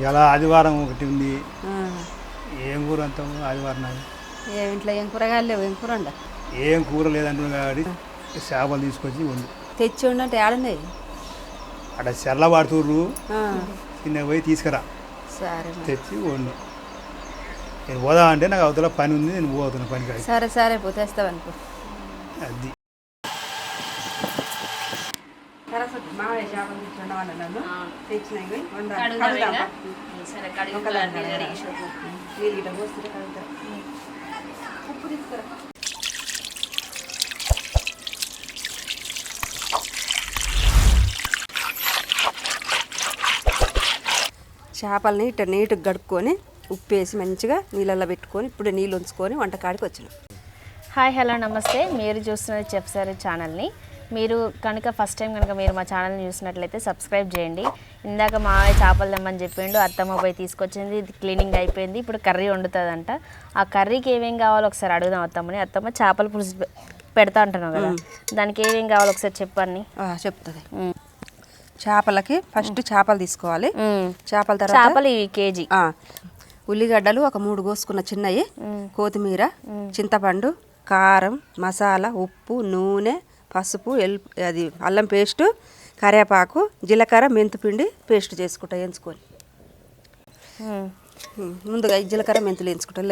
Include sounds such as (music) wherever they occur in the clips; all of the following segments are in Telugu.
ఇలా ఆదివారం ఒకటి ఉంది. ఏం కూర అంత ఆదివారం నాది ఏ ఇంట్లో ఏం కూరగాయలు లేవు ఏం కూర ఉండ ఏం కూర లేదంటున్నా కాబట్టి చేపలు తీసుకొచ్చి వండు. తెచ్చి ఉండంటే ఏడున్నాయి అక్కడ చెల్ల పడుతుర్రు. చిన్న పోయి తీసుకురా. సరే. తెచ్చి వండు. నేను పోదా అంటే నాకు అవతల పని ఉంది నేను పోతున్నా పని కాదు సరే సరే పో తెస్తావనుకో అది సరస్వతి మామయ్య చేపలు తెచ్చి నన్ను తెచ్చినాయి సరే ఉప్పు తీసుకురా చేపల్ని ఇట్లా నీట్గా కడుక్కొని ఉప్పు వేసి మంచిగా నీళ్ళల్లో పెట్టుకొని ఇప్పుడు నీళ్ళు ఉంచుకొని వంటకాడికి వచ్చినాం హాయ్ హలో నమస్తే మీరు చూస్తున్నది చెఫ్ సార్ ఛానల్ని మీరు కనుక ఫస్ట్ టైం కనుక మీరు మా ఛానల్ని చూసినట్లయితే సబ్స్క్రైబ్ చేయండి. ఇందాక మా చేపలు తెమ్మని చెప్పిండు అత్తమ్మ పోయి తీసుకొచ్చింది ఇది క్లీనింగ్ అయిపోయింది ఇప్పుడు కర్రీ వండుతుందంట. ఆ కర్రీకి ఏమేం కావాలో ఒకసారి అడుగుదాం అత్తమ్మని. అత్తమ్మ చేపల పులుసు పెడతా అంటున్నావు కదా దానికి ఏమేం కావాలో ఒకసారి చెప్పండి. చెప్తుంది. చేపలకి ఫస్ట్ చేపలు తీసుకోవాలి. చేపల తర్వాత చేపలు ఇవి కేజీ. ఉల్లిగడ్డలు ఒక మూడు కోసుకున్న చిన్నవి కొత్తిమీర చింతపండు కారం మసాలా ఉప్పు నూనె పసుపు ఎల్ అది అల్లం పేస్టు కరివేపాకు జీలకర్ర మెంతిపిండి పేస్ట్ చేసుకుంటా వేయించుకొని. ముందుగా జీలకర్ర మెంతులు వేయించుకుంటా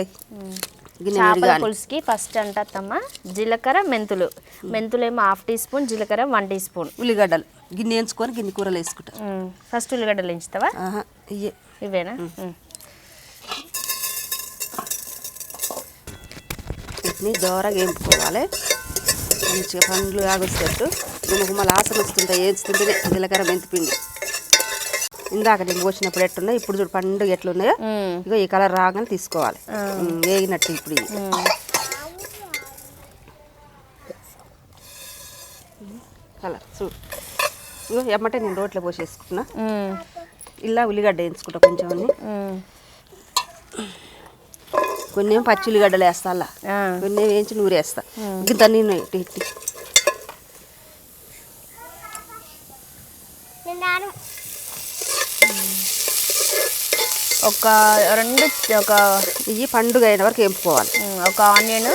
చేపల. పులుసుకి ఫస్ట్ అంట అత్తమ్మ జీలకర్ర మెంతులు. మెంతులు ఏమో హాఫ్ టీ స్పూన్ జీలకర్ర వన్ టీ స్పూన్. ఉల్లిగడ్డలు. గిన్నె వేయించుకొని గిన్నె కూరలు వేసుకుంటా. ఫస్ట్ ఉల్లిగడ్డలు ఎంచుతావా ఇయ్యే. ఇవేనా? దోరగా వేపుకోవాలి మంచిగా పండ్లు ఆగొచ్చేటట్టు గుమగుమలు ఆసన వస్తుంటాయి వేస్తుంటేనే జీలకర్ర మెంతిపిండి ఇందాక నేను పోసినప్పుడు ఎట్టున్నాయి ఇప్పుడు చూడు పండుగ ఎట్లున్నాయో. ఇగో ఈ కలర్ రాగానే తీసుకోవాలి వేగినట్టు ఇప్పుడు. కలర్ చూడు ఇగో ఎమ్మటే నేను రోట్లో పోసేసుకుంటున్నా. ఇలా ఉల్లిగడ్డ వేయించుకుంటా కొంచెం అన్ని. కొన్ని ఏమో పచ్చి ఉల్లిగడ్డలు వేస్తా అలా. కొన్ని వేయించి నూరేస్తా ఇంత నేను ఇట్టి ఇట్టి ఒక రెండు ఒక ఇవి పండుగ అయిన వరకు వేపుకోవాలి ఒక ఆనియన్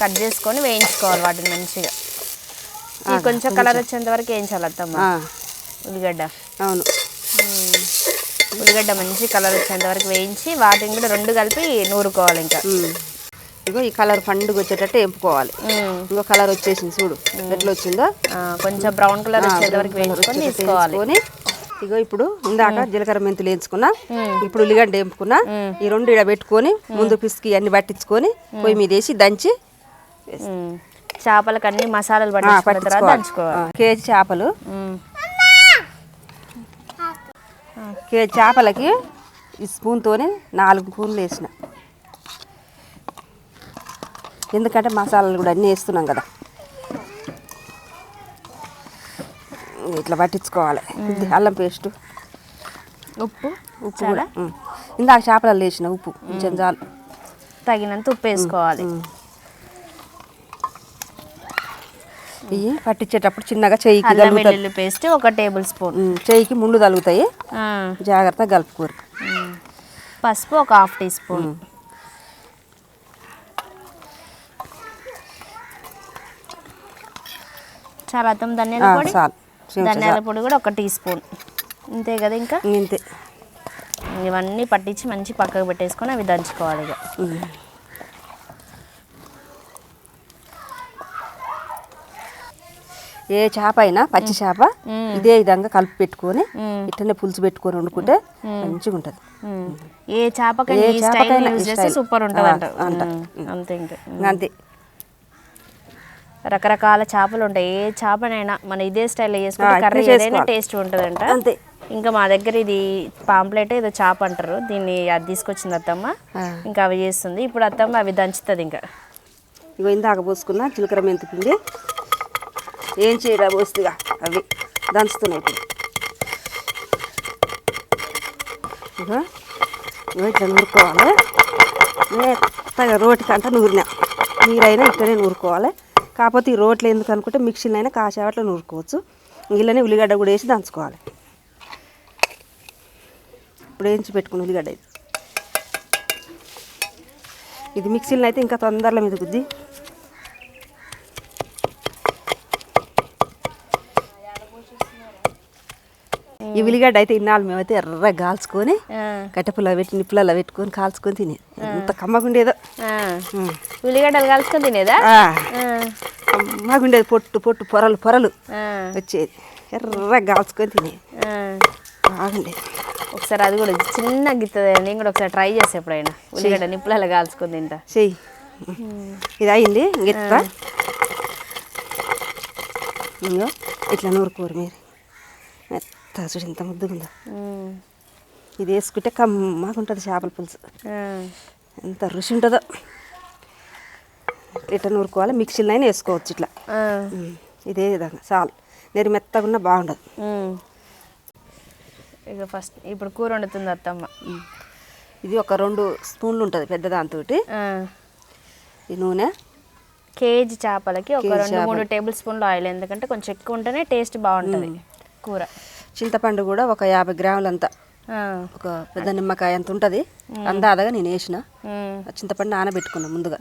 కట్ చేసుకొని వేయించుకోవాలి వాటిని మంచిగా. ఇది కొంచెం కలర్ వచ్చేంత వరకు వేయించాలి అత్తమ్మ. ఉల్లిగడ్డ. అవును. ఉల్లిగడ్డ మంచి కలర్ వచ్చేంత వరకు వేయించి వాటిని కూడా రెండు కలిపి నూరుకోవాలి ఇంకా. ఇగో ఈ కలర్ పండుగ వచ్చేటట్టు వేపుకోవాలి. ఉమ్. ఇంకో కలర్ వచ్చేసింది చూడు. ఎట్లా వచ్చిందో? కొంచెం బ్రౌన్ కలర్ వచ్చేంత వరకు వేయించుకొని తీసుకోవాలి. ఇగో ఇప్పుడు ఇందాక జీలకర్ర మెంతులు వేయించుకున్నా ఇప్పుడు ఉల్లిగడ్డ వేపుకున్నా ఈ రెండు ఇడ పెట్టుకొని ముందు పిసికి అన్ని పట్టించుకొని పొయ్యి మీద వేసి దంచి. చేపలకు అన్ని మసాలాలు పట్టించుకోవాలి. కేజీ చేపలు. కేజీ చేపలకి ఈ స్పూన్తోనే నాలుగు స్పూన్లు వేసిన. ఎందుకంటే మసాలాలు కూడా అన్నీ వేస్తున్నాం కదా. ఇట్లా పట్టించుకోవాలి. అల్లం పేస్ట్. ఉప్పు. ఉప్పు కూడా. ఇందాక చేపలలో వేసిన ఉప్పు. కొంచెం చాలు. తగినంత ఉప్పు వేసుకోవాలి. ఇవి పట్టించేటప్పుడు చిన్నగా అల్లం తగులుతాయి వెల్లుల్లి పేస్ట్ ఒక టేబుల్ స్పూన్. చెయ్యికి ముళ్ళు తగులుతాయి ఆ, జాగ్రత్తగా కలుపుకోరు. పసుపు ఒక హాఫ్ టీ స్పూన్. చాలా అత్తం ధనియాల పొడి. ధనియాల. పొడి కూడా ఒక టీ స్పూన్. అంతే కదా ఇంకా? ఇంతే. ఇవన్నీ పట్టించి మంచి పక్కకు పెట్టేసుకొని అవి దంచుకోవాలి ఇక. ఏ చేప అయినా పచ్చి చేప ఇదే విధంగా కలిపి పెట్టుకొని ఇట్లనే పులుసు పెట్టుకొని వండుకుంటే మంచిగా ఉంటుంది. ఏ చేపకైనా ఏ స్టైల్ స్టైల్. సూపర్ ఉంటుంది అంతే అంతే. రకరకాల చేపలు ఉంటాయి. ఏ చేపనైనా మన ఇదే స్టైల్లో చేసుకుంటే కర్రీ ఏదైనా. టేస్ట్ ఉంటుందంట. అంతే. ఇంకా మా దగ్గర ఇది పాంప్లెట్ ఏదో చేప అంటారు. దీన్ని అది తీసుకొచ్చింది అత్తమ్మ. ఇంకా అవి చేస్తుంది. ఇప్పుడు అత్తమ్మ అవి దంచుతుంది ఇంకా. ఇగో ఇందాక పోసుకున్న జీలకర్ర మెంతి పిండి ఏం చేయరా పోస్తుగా అవి దంచుతున్నాయి ఇప్పుడు. ఇట్లా నూరుకోవాలి. మెత్తగా రోటికంతా నూరినా. మీరైనా ఇక్కడే నూరుకోవాలి. కాకపోతే ఈ రోట్లు ఎందుకు అనుకుంటే మిక్సీలో అయినా కాసేపట్లో నూరుకోవచ్చు. ఇలానే ఉల్లిగడ్డ కూడా వేసి దంచుకోవాలి. ఇప్పుడు వేయించి పెట్టుకుని ఉల్లిగడ్డ ఇది ఇది మిక్సీలో అయితే ఇంకా తొందరలో మీద ఈ ఉల్లిగడ్డ అయితే ఇన్నాళ్ళు మేమైతే ఎర్రగా కాల్చుకొని కట్టెపుల్ల పెట్టి నిప్పులలో పెట్టుకొని కాల్చుకొని తినే ఎంత కమ్మగుండేదో. ఉల్లిగడ్డలు కలుసుకొని తినేదా? కమ్మగుండేది పొట్టు పొట్టు పొరలు పొరలు వచ్చేది. ఎర్రగా కాల్చుకొని తినే ఆ. బాగుండేది. ఒకసారి అది కూడా చిన్న గిత్తది నేను కూడా ఒకసారి ట్రై చేసి ఎప్పుడైనా. ఉల్లిగడ్డ నిప్పులలో కాల్చుకొని తింటా. చెయ్యి. ఇది అయింది గిత్త. ఇట్లా నూరుకోరు మీరు. చూడు ఇంత ముద్దుగుందో ఉమ్, ఇది వేసుకుంటే కమ్మగా ఉంటుంది చేపల పులుసు. ఎంత రుచి ఉంటుందో ఇట్లా నూరుకోవాలి మిక్సీలో అయినా వేసుకోవచ్చు ఇట్లా. ఇదే విధంగా చాలు. నెరి మెత్తగా ఉన్నా బాగుండదు. ఇక ఫస్ట్ ఇప్పుడు కూర వండుతుంది అత్తమ్మ. ఇది ఒక రెండు స్పూన్లు ఉంటుంది పెద్ద దాంతో ఈ నూనె. కేజీ చేపలకి ఒక రెండు మూడు. టేబుల్ స్పూన్లు ఆయిల్. ఎందుకంటే కొంచెం ఎక్కువ ఉంటేనే టేస్ట్ బాగుంటుంది కూర. చింతపండు కూడా ఒక యాభై గ్రాములంతా. ఒక పెద్ద నిమ్మకాయ అంత ఉంటుంది. అందాదగా నేను వేసిన. చింతపండు నానబెట్టుకున్నా ముందుగా.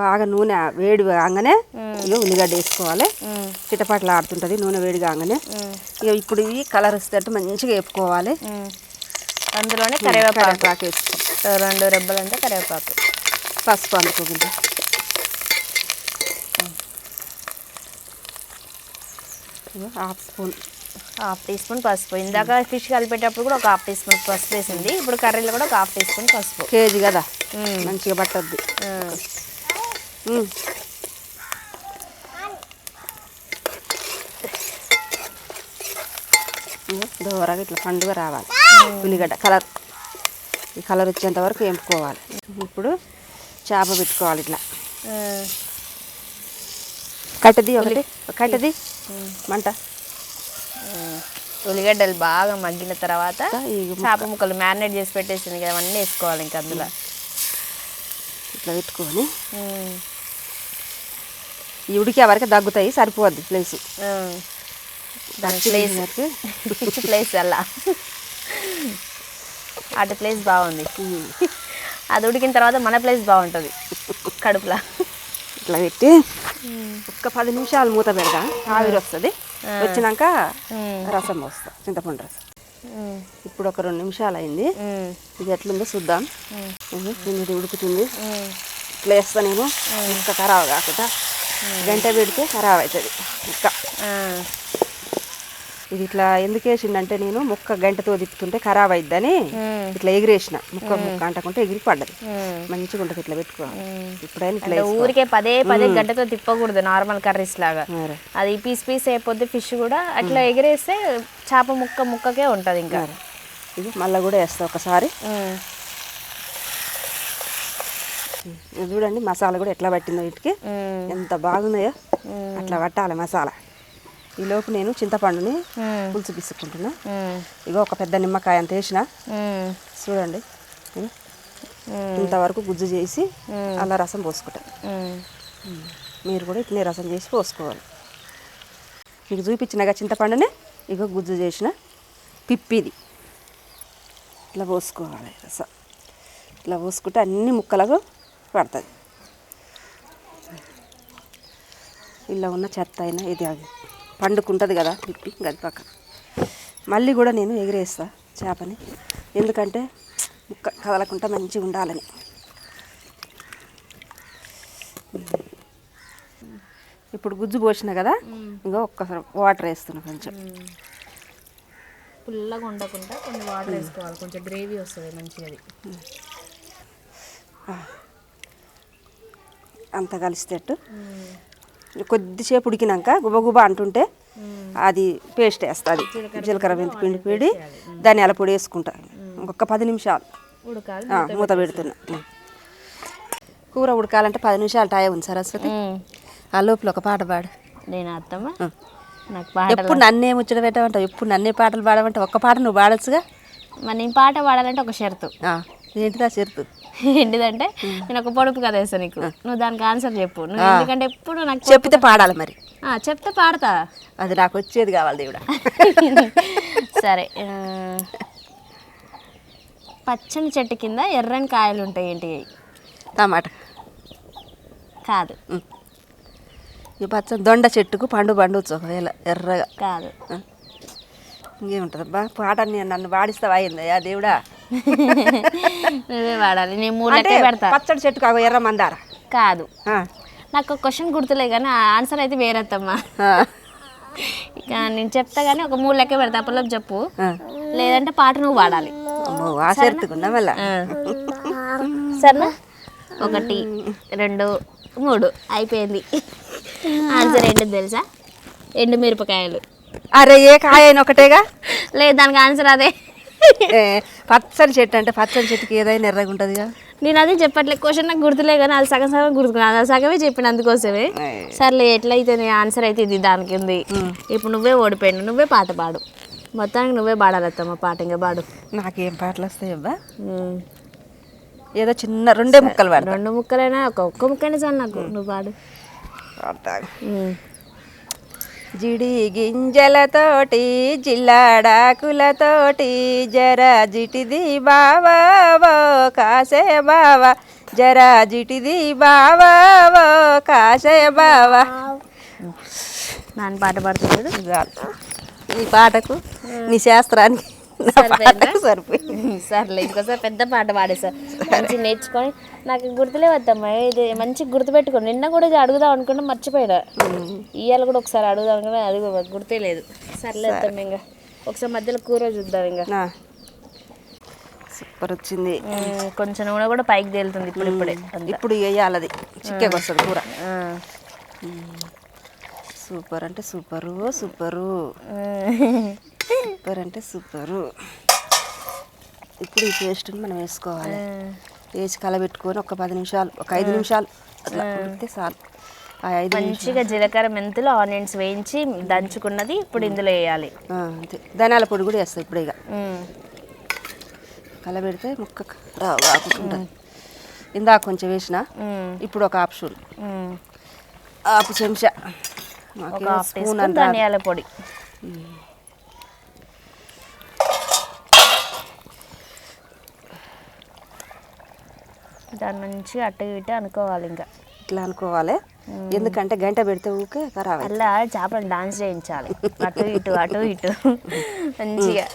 బాగా నూనె వేడి కాగానే ఇక ఉల్లిగడ్డ వేసుకోవాలి. చిటపాట్లు ఆడుతుంటుంది నూనె వేడి కాగానే. ఇక ఇప్పుడు ఇవి కలర్ వస్తేట్టు మంచిగా వేపుకోవాలి. అందులోనే కరివేపాకు. వేసుకో రెండు రెబ్బలు అంటే కరివేపాకు. పసుపు అందుకోకుండా ఇగో half spoon. Half teaspoon పసుపు. ఇందాక ఫిష్ కలిపేటప్పుడు కూడా ఒక హాఫ్ టీ స్పూన్ పసుపు వేసింది. ఇప్పుడు కర్రీలో కూడా ఒక హాఫ్ టీ స్పూన్ పసుపు. కేజీ కదా? మంచిగా పట్టద్ది. దూరగా ఇట్లా పండుగ రావాలి. ఉల్లిగడ్డ కలర్. ఈ కలర్ వచ్చేంత వరకు వేపుకోవాలి. ఇప్పుడు చేప పెట్టుకోవాలి ఇట్లా. కట్టది ఒకటి. కట్టది. మంట. ఉల్లిగడ్డలు బాగా మగ్గిన తర్వాత ఈ చేప ముక్కలు మ్యారినేట్ చేసి పెట్టేసింది కదా అవన్నీ వేసుకోవాలి ఇంకా అందులో. ఇట్లా పెట్టుకొని. ఈ ఉడికే వరకు దగ్గుతాయి సరిపోద్ది ప్లేస్. ప్లేస్ ప్లేస్ అలా. అటు ప్లేస్ బాగుంది. అది ఉడికిన తర్వాత మన ప్లేస్ బాగుంటుంది కడుపులా. ఇట్లా పెట్టి ఒక్క పది నిమిషాలు మూత పెడదా ఆవిరి వస్తుంది. వచ్చినాక రసం పోస్తా చింతపండు రసం. ఇప్పుడు ఒక రెండు నిమిషాలు అయింది ఇది ఎట్లుందో చూద్దాం. ఇది ఉడుకుతుంది. ఇట్లా వేస్తా నేను. ఇంకా ఖరాబ్ కాకుండా. గంట పెడితే ఖరాబ్ అవుతుంది. ఆ, ఇది ఇట్లా ఎందుకు వేసిండంటే నేను ముక్క గంటతో తిప్పుతుంటే ఖరాబ్ అయిద్దని ఇట్లా ఎగిరేసిన. ముక్క ముక్క అంటకుంటే ఎగిరి పడ్డది. మంచిగా ఉంటుంది ఇట్లా పెట్టుకోవాలి ఇప్పుడైనా ఇట్లా ఊరికే పదే పదే గంటతో తిప్పకూడదు నార్మల్ కర్రీస్ లాగా. అది పీస్ పీస్ అయిపోద్ది ఫిష్ కూడా. అట్లా ఎగిరేస్తే చేప ముక్క ముక్కకే ఉంటుంది ఇంకా. ఇది మళ్ళీ కూడా వేస్తా ఒకసారి. చూడండి మసాలా కూడా ఎట్లా పట్టిందో వీటికి. ఎంత బాగున్నాయో. అట్లా పట్టాలి మసాలా. ఈ లోపు నేను చింతపండుని పులుసు పిసుకుంటున్నా ఇగో ఒక పెద్ద నిమ్మకాయ అంత వేసిన. చూడండి. ఇంతవరకు గుజ్జు చేసి అలా రసం పోసుకుంటా. ఉమ్. మీరు కూడా ఇట్లనే రసం చేసి పోసుకోవాలి. మీకు చూపించినగా చింతపండునే ఇగో గుజ్జు చేసిన పిప్పిది. ఇట్లా పోసుకోవాలి రసం. ఇట్లా పోసుకుంటే అన్ని ముక్కలకు పడుతుంది. ఇలా ఉన్న చెత్త అయినా ఇది అది పండుకుంటుంది కదా పిప్పి గది పక్క మళ్ళీ కూడా నేను ఎగిరేస్తా చేపని. ఎందుకంటే ముక్క కదలకుండా మంచిగా ఉండాలని. ఇప్పుడు గుజ్జు పోసిన కదా ఇంకా ఒక్కసారి వాటర్ వేస్తున్నా కొంచెం. పుల్లగా ఉండకుండా కొన్ని వాటర్ వేసుకోవాలి కొంచెం గ్రేవీ వస్తుంది మంచిగా అది. అంత కలిసేటట్టు. కొద్దిసేపు ఉడికినాక గుబగుబ అంటుంటే అది పేస్ట్ వేస్తుంది. జీలకర్ర మెంతి పిండి పిండి ధనియాల పొడి వేసుకుంటా. ఇంకొక పది నిమిషాలు. మూత పెడుతున్నా. కూర ఉడకాలంటే పది నిమిషాలు టైం ఉంది సరస్వతి. ఆ లోపల ఒక పాట పాడు. నేను అత్తమ్మ? ఉం. నాకు పాట ఎప్పుడు నన్నే ముచ్చట పెట్టమంటావు? ఎప్పుడు నన్నే పాటలు పాడమంటావు? ఒక్క పాట నువ్వు పాడొచ్చుగా? మరి నేను పాట పాడాలంటే ఒక షరతు. ఆ, ఏంటిదా చెరుతు (laughs) ఏంటిదంటే నేను ఒక పొడుపు కథ వేస్తాను నీకు. నువ్వు దానికి ఆన్సర్ చెప్పు. నువ్వు ఎందుకంటే ఎప్పుడు నాకు చెప్పితే పాడాలి మరి. ఆ, చెప్తే పాడతా. అది నాకు వచ్చేది కావాలి దేవుడా. (laughs) సరే పచ్చని చెట్టు కింద ఎర్రని కాయలు ఉంటాయి ఏంటి? టమాటా. కాదు. ఈ పచ్చ దొండ చెట్టుకు పండు పండువచ్చు ఒకవేళ ఎర్రగా. కాదు. ఇంకేముంటుంది బా పాట నేను నన్ను వాడిస్తావా అయిందయ్యా దేవుడా. నువ్వే వాడాలి నేను మూడు పెడతా. పచ్చడి చెట్టు కాకు ఎర్ర మందార. కాదు. నాకు క్వశ్చన్ గుర్తులే కానీ ఆన్సర్ అయితే వేరేత్తమ్మా. ఆ, ఇక నేను చెప్తా కానీ ఒక మూడు లెక్క పెడతా అప్పటిలోపు చెప్పు. లేదంటే పాట నువ్వు వాడాలి. సరేనా? ఒకటి రెండు మూడు. అయిపోయింది. ఆన్సర్ ఏంటి తెలుసా? ఎండు మిరపకాయలు. అరే ఏ కాయ అయినా ఒకటేగా? లేదు దానికి ఆన్సర్ అదే. పచ్చని చెట్టు అంటే పచ్చని చెట్టుకి ఏదైనా ఎర్రగా ఉంటుందిగా? నేను అదే చెప్పట్లే క్వశ్చన్ నాకు గుర్తులే కానీ అది సగం సగం గుర్తుకున్నాను అది సగమే చెప్పిన అందుకోసమే. సర్లే ఎట్లయితే నీ ఆన్సర్ అయితే ఇది దానికి ఉంది. ఇప్పుడు నువ్వే ఓడిపోయాను నువ్వే పాట పాడు. మొత్తానికి నువ్వే పాడాలత్తమ్మ పాట ఇంకా పాడు. నాకేం పాటలు వస్తాయి అబ్బా. ఏదో చిన్న రెండే ముక్కలు పడతా. రెండు ముక్కలైనా ఒక ఒక్క ముక్కైనా చాలు నాకు. నువ్వు పాడు. జిడి గింజలతోటి జిల్లాడాకులతోటి జర జిటిది బావా కాసే బావా జర జిటిది బావా కాసే బావా. నాన్న పాట పాడుతున్నాడు. నీ పాటకు నీ శాస్త్రానికి. సరిపోయిందా? సర్లే ఇంకోసారి పెద్ద పాట పాడేసా మంచి నేర్చుకొని నాకు గుర్తులే వద్దమ్మా ఇది మంచి గుర్తుపెట్టుకో నిన్న కూడా ఇది అడుగుదాం అనుకుంటే మర్చిపోయినా. ఇవాళ కూడా ఒకసారి అడుగుదాం అనుకున్నా అది గుర్తే లేదు. సర్లే వద్దాం ఇంకా ఒకసారి మధ్యలో కూర చూద్దాం ఇంకా. సూపర్ వచ్చింది. కొంచెం నూనె కూడా పైకి తేలుతుంది ఇప్పుడు ఇప్పుడే. ఇప్పుడు వేయాలది చిక్కగా వస్తుంది కూర. సూపర్ అంటే సూపరు సూపరు. సూపర్ అంటే సూపరు. ఇప్పుడు ఈ పేస్ట్ని మనం వేసుకోవాలి. వేసి కలబెట్టుకొని ఒక పది నిమిషాలు ఒక ఐదు నిమిషాలు అట్లా చాలు. ఆ ఐదు నిమిషాలు. మంచిగా జీలకర్ర మెంతులు ఆనియన్స్ వేయించి దంచుకున్నది ఇప్పుడు ఇందులో వేయాలి. అంతే. ధనియాల పొడి కూడా వేస్తాయి ఇప్పుడు ఇక. కలబెడితే ముక్క రాకుండా ఇందాక కొంచెం వేసిన. ఇప్పుడు ఒక ఉమ్. హాఫ్ చెంచా. ధనియాల పొడి. దాని నుంచి అట్టు ఇటు అనుకోవాలి ఇంకా. ఇట్లా అనుకోవాలి? ఎందుకంటే గంట పెడితే ఊకే ఖరాబ్. అలా చేపలు డాన్స్ చేయించాలి. అటు ఇటు అటు ఇటు. మంచిగా.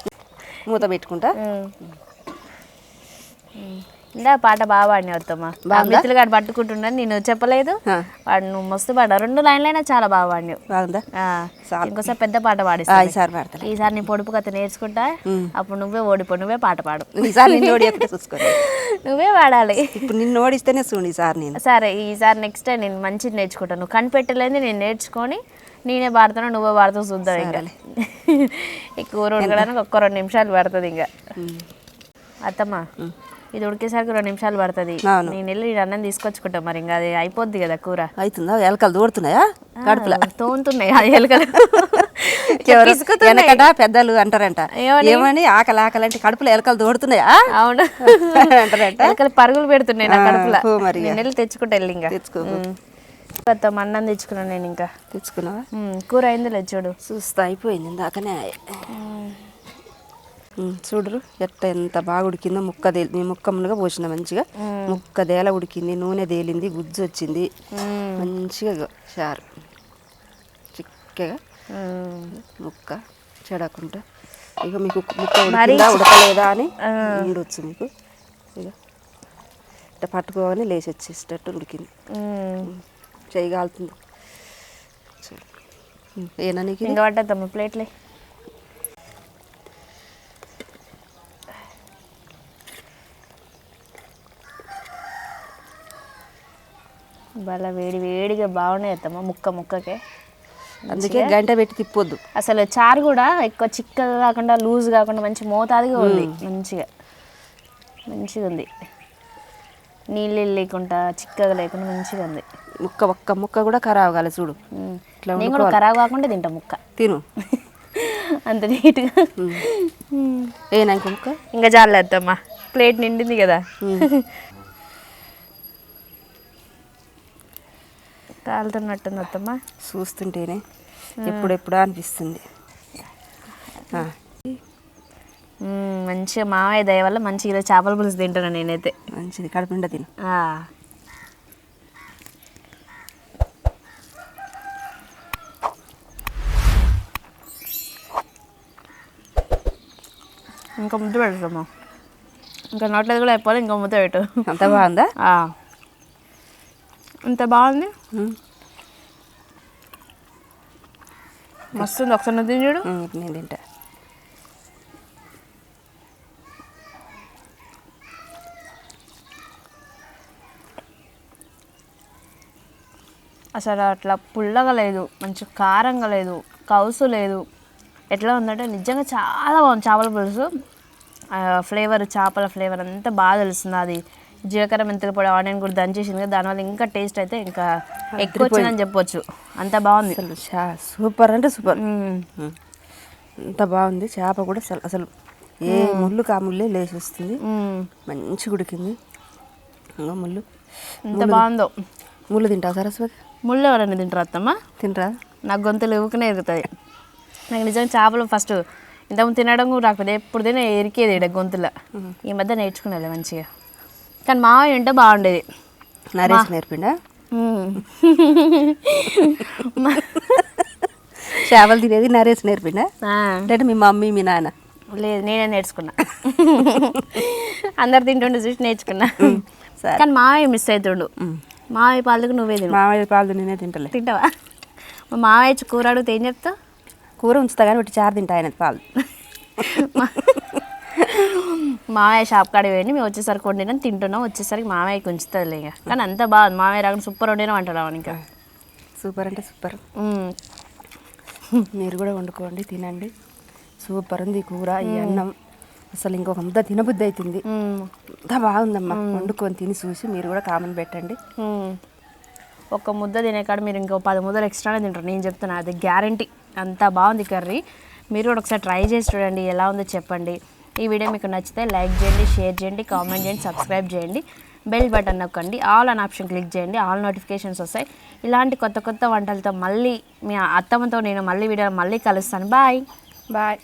మూత పెట్టుకుంటా? ఇందా పాట బాగా పాడినావు అత్తమ్మ. బాగుందా? మిత్రులు గారు పట్టుకుంటున్నాను నేను చెప్పలేదు. వాడు నువ్వు మస్తు పాడా రెండు లైన్లైనా చాలా బాగా పాడినావు. ఇంకోసారి పెద్ద పాట ఆ, పాడిస్తా ఈసారి పాడతా. నీ పొడుపు కథ నేర్చుకుంటా. అప్పుడు నువ్వే ఓడిపో నువ్వే పాట పాడు. (laughs) నువ్వే పాడాలి. ఇప్పుడు నిన్ను ఓడిస్తేనే చూడు ఈసారి నేను. సరే ఈసారి నెక్స్ట్ టైం నేను మంచిది నేర్చుకుంటాను నువ్వు కనిపెట్టలేదు నేను నేర్చుకొని నేనే పాడుతాను నువ్వే పాడుతావు చూద్దాం ఇంకా. ఈ (laughs) కూర ఉడకడానికి ఒక్క రెండు నిమిషాలు పడుతుంది ఇంకా. అత్తమ్మ ఇది ఉడికేసరికి రెండు నిమిషాలు పడుతుంది. నేను వెళ్ళి అన్నం తీసుకొచ్చుకుంటా మరి ఇంకా అది అయిపోద్ది కదా కూర. అవుతుందా ఎలకలు దూడుతున్నాయా కడుపులో? తోముతున్నాయి ఆ ఎలుకలు. (laughs) వెనకట పెద్దలు అంటారంట. ఏమని? ఆకలి ఆకలి అంటే కడుపులో ఎలకలు దూడుతున్నాయా అవును. (laughs) అంటారంట. ఎలుకలు పరుగులు పెడుతున్నాయి నా కడుపులో. మరి. నేను వెళ్ళి తెచ్చుకుంటా వెళ్ళి ఇంకా. తెచ్చుకో. అత్తమ్మ అన్నం తెచ్చుకున్నాను నేను ఇంకా. తెచ్చుకున్నావా? కూర అయింది లేదు చూడు. చూస్తా అయిపోయింది ఇందాకనే. చూడరు ఎట్ట ఎంత బాగా ఉడికిందో ముక్క మీ ముక్క మునగా పోసిన మంచిగా. ముక్క దేల ఉడికింది నూనె తేలింది గుజ్జు వచ్చింది. మంచిగా చారు. చిక్కగా. ముక్క చెడకుండా ఇక మీకు ముక్క ఉడికిందా ఉడకలేదా అని ఉండొచ్చు మీకు. ఇక ఇట్లా పట్టుకోగానే లేచి వచ్చేసేటట్టు ఉడికింది. ఉమ్. చేయి కాలుతుంది. చూడు. ఉమ్, ఏనా నీకు? ఇంకా పట్టద్దమ్మ ప్లేట్లే. బాగా వేడి వేడిగా బాగున్నాయి అత్తమ్మ ముక్క ముక్కకే. అందుకే గంట పెట్టి తిప్పొద్దు. అసలు చారు కూడా ఎక్కువ చిక్కగా కాకుండా లూజ్ కాకుండా మంచి మోతాదుగా ఉంది. మంచిగా. మంచిగా ఉంది. నీళ్ళు లేకుండా చిక్కగా లేకుండా మంచిగా ఉంది. ముక్క ఒక్క ముక్క కూడా ఖరాబ్ కాలే చూడు. ఇట్లా నేను కూడా ఖరాబ్ కాకుండా తింటా ముక్క. తిను. (laughs) అంత నీట్గా. ఏనా ఇంక ముక్క? ఇంకా చాలు అత్తమ్మ. ప్లేట్ నిండింది కదా. కాలుతున్నట్టుంది అత్తమ్మ చూస్తుంటేనే ఎప్పుడెప్పుడా అనిపిస్తుంది. మంచిగా మామయ్య దయ వల్ల మంచిగా ఈరోజు చేపల పులుసు తింటున్నాను నేనైతే. మంచిది కడుపు నిండా తిను. ఆ. ఇంకా ముద్ద పెడతామా? ఇంకా నోట్లేదు కూడా అయిపోవాలి ఇంకా ముద్ద పెట్టు. అంత బాగుందా. ఇంత బాగుంది. మస్తు ఉంది ఒకసారి తిని చూడు. నేను తింటా. అసలు అట్లా పుల్లగా లేదు మంచి కారంగా లేదు కౌసు లేదు. ఎట్లా ఉందంటే నిజంగా చాలా బాగుంది చేపల పులుసు. ఫ్లేవర్ చేపల ఫ్లేవర్ అంతా బాగా తెలుస్తుంది అది. జీలకర్ర మెంతుల పొడి ఆనియన్ కూడా దంచేసింది కదా దానివల్ల ఇంకా టేస్ట్ అయితే ఇంకా ఎక్కువ వచ్చిందని చెప్పొచ్చు. అంత బాగుంది. అసలు సూపర్ అంటే సూపర్. అంత బాగుంది. చేప కూడా అసలు అసలు ఏ ముళ్ళు కా ముళ్ళే లేచి వస్తుంది. మంచి ఉడికింది. ఇంకా ముళ్ళు. ఎంత బాగుందో. ముళ్ళు తింటావు సరస్వతి? ముళ్ళు ఎవరైనా తింటారు అత్తమ్మ? తినరా నాకు గొంతులు ఊకనే ఎరుగుతుంది నాకు నిజంగా చేపలు ఫస్ట్ ఇంతకుముందు తినడం కూడా రాకపోతే ఎప్పుడు తినే ఎరికేది గొంతుల. ఈ మధ్య నేర్చుకునేది మంచిగా. కానీ మావయ్య ఉంటే బాగుండేది. నరేష్ నేర్పిండా. (laughs) చేపలు తినేది నరేష్ నేర్పిండా? అంటే మీ మమ్మీ మీ నాన్న? లేదు నేనే నేర్చుకున్నా. అందరు తింటుండే చూసి నేర్చుకున్నా. సరే. కానీ మావయ్య మిస్ అవుతుండు మావయ్య పాలకు నువ్వే తిను. మామయ్య పాలు నేనే తింటలే. తింటావా? మా వచ్చి కూర అడిగితే ఏం చెప్తావు? కూర ఉంచుతా కానీ ఒకటి చారు తింటా ఆయన పాలు. మామయ్య షాప్ కాడికి పోయింది మేము వచ్చేసరికి వండినాం తింటున్నాం. వచ్చేసరికి మామయ్యకి ఉంచుతుంది ఇక. కానీ అంత బాగుంది మామయ్య రాకుండా సూపర్ వండినాం అంటాడు ఇంకా. సూపర్ అంటే సూపర్. మీరు కూడా వండుకోండి తినండి. సూపర్ ఉంది కూర ఈ అన్నం. అసలు ఇంకొక ముద్ద తినబుద్ధి అవుతుంది. అంతా బాగుందమ్మా. వండుకొని తిని చూసి మీరు కూడా కామెంట్ పెట్టండి. ఒక ముద్ద తినేకాడ మీరు ఇంకో పది ముద్దలు ఎక్స్ట్రానే తింటారు. నేను చెప్తున్నా అది గ్యారంటీ అంత బాగుంది కర్రీ. మీరు కూడా ఒకసారి ట్రై చేసి చూడండి ఎలా ఉందో చెప్పండి. ఈ వీడియో మీకు నచ్చితే లైక్ చేయండి షేర్ చేయండి కామెంట్ చేయండి సబ్స్క్రైబ్ చేయండి బెల్ బటన్ నొక్కండి ఆల్ అన్ ఆప్షన్ క్లిక్ చేయండి ఆల్ నోటిఫికేషన్స్ వస్తాయి. ఇలాంటి కొత్త కొత్త వంటలతో మళ్ళీ మీ అత్తమ్మతో నేను మళ్ళీ వీడియో మళ్ళీ కలుస్తాను. బాయ్. బాయ్.